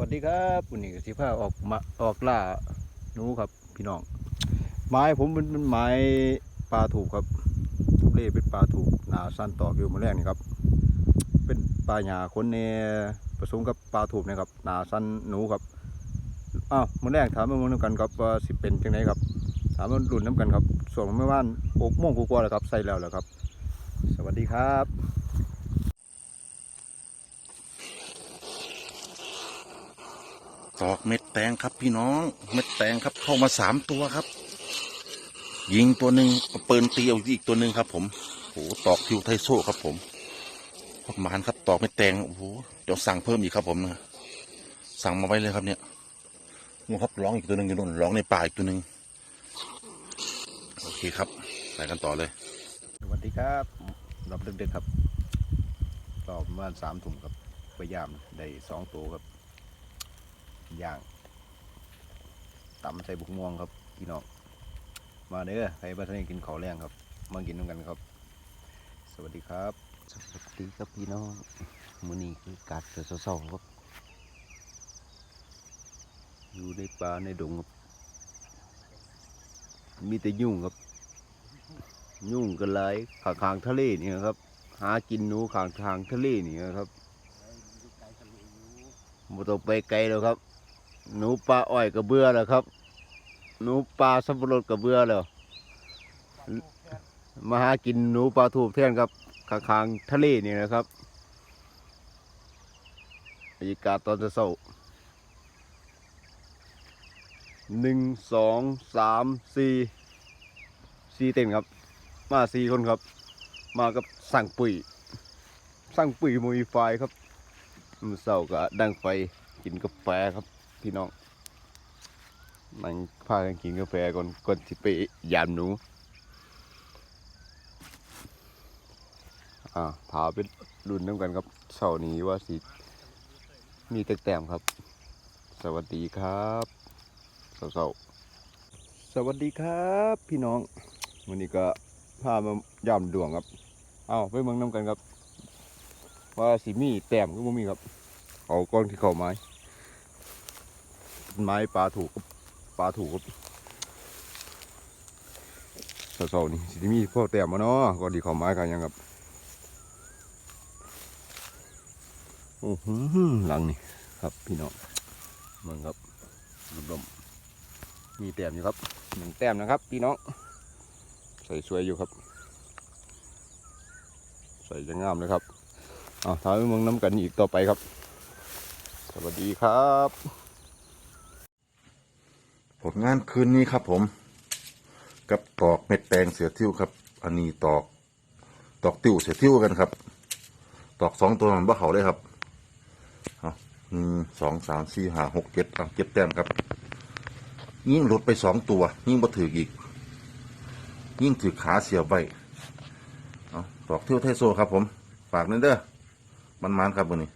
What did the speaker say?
วัสดีครับวันนี้ก็สิพาออกมาออกล่าหนูครับ พี่น้องไม้ผมเป็นไม้ปลาถูกครับทุเรศเป็นปลาถูกหนาสั้นตอกอยู่มาแรกนี่ครับ เป็นปลาหยาคนเนผสมกับปลาถูกนะครับหนาสั้นหนูครับอ้าวมาแรกถามมาเมื่อกันครับว่าสิเป็นจังไงครับ ถามมารุ่นน้ำกันครับ ส่วนเมื่อวานหกโมงกว่าๆแล้วครับใส่แล้วแหละครับ สวัสดีครับ ตอกเม็ดแตงครับพี่น้อง เม็ดแตงครับเข้ามาสามตัวครับ ยิงตัวหนึ่งเปืนตีเอาอีกตัวหนึ่งครับ ผมโอ้โหตอกทิวไทโซ่ครับ ผมพอดหมานครับตอกเม็ดแตงโอ้โหเดี๋ยวสั่งเพิ่มอีกครับ ผมนะสั่งมาไว้เลยครับเนี่ยนู่นครับร้องอีกตัวหนึ่งอยู่นู่นร้องในป่าอีกตัวหนึ่งโอเคครับไปกันต่อเลย สวัสดีครับรับเดึกๆครับรอบประมาณสามถุงครับพยายามได้สองตัวครับ ย่างตำใส่บุกม่วงครับพี่น้องมาเด้อใครบ้านท่านกินข้าวแรงครับ มากินด้วยกันครับ สวัสดีครับ สวัสดีครับพี่น้องมื้อนี้คือการเกิดเศร้าๆครับ อยู่ในป่าในดงครับมีแต่ยุ่งครับ ยุ่งกันหลายขางขางๆทะเลนี่ครับ หากินหนูขางทางทะเลนี่ครับบ่ต้องไปไกลแล้วครับ หนูปลาอ้อยก็เบื่อแล้วครับ หนูปลาสับปะรดก็เบื่อแล้ว มาหากินหนูปลาทูบแทนครับขางางทะเลนี่นะครับบรรยากาศตอนเช้าหนึ่งสองสามสี่สี่เต็นครับ มาสี่คนครับ มากับสั่งปุ๋ย สั่งปุ๋ยมุยไฟครับมือเสาร์ก็ดังไฟกินกาแฟครับ พี่น้องนั่งพากันกินกาแฟก่อนก่อนที่ไปยามหนูอ่าถาเป็นรุ่นน้ำกันครับเสาร์นี้ว่าสิมีแตกแต้มครับ สวัสดีครับเสาๆสวัสดีครับพี่น้อง วันนี้ก็พามาย่ำดวงครับ เอาไปเมืองน้ำกันครับ ว่าสิมีแต้มก็บ่มีครับ เอาก้อนที่เขาไม้ ไม้ปลาถูกปลาถูกเสาๆนี่สิมีพ่อแต้มมาเนาะก้อนที่เขาไม้กันยังครับโอ้โหหลังนี่ครับพี่น้องเมืองครับลมๆมีแต้มอยู่ครับหนึ่งแต้มนะครับ พี่น้องใส่สวยอยู่ครับ ใส่จะงามเลยครับเอาท้ายมืองน้ำกันอีกต่อไปครับ สวัสดีครับ ผลงานคืนนี้ครับผม กับตอกเม็ดแตงเสือทิ้วครับ อันนี้ตอก ตอกติ้วเสือทิ้วกันครับ ตอกสองตัวมันบ่เขาเลยครับอาหนึ่งสองสามสี่ห้าหกเจ็ดเจ็บแต้มครับ ยิ่งหลุดไปสองตัว ยิ่งบ่ถืออีก ยิ่งถือขาเสียใบตอกเที่ยวเทโซครับ ผมฝากนิดเด้อมันมันครับวันนี้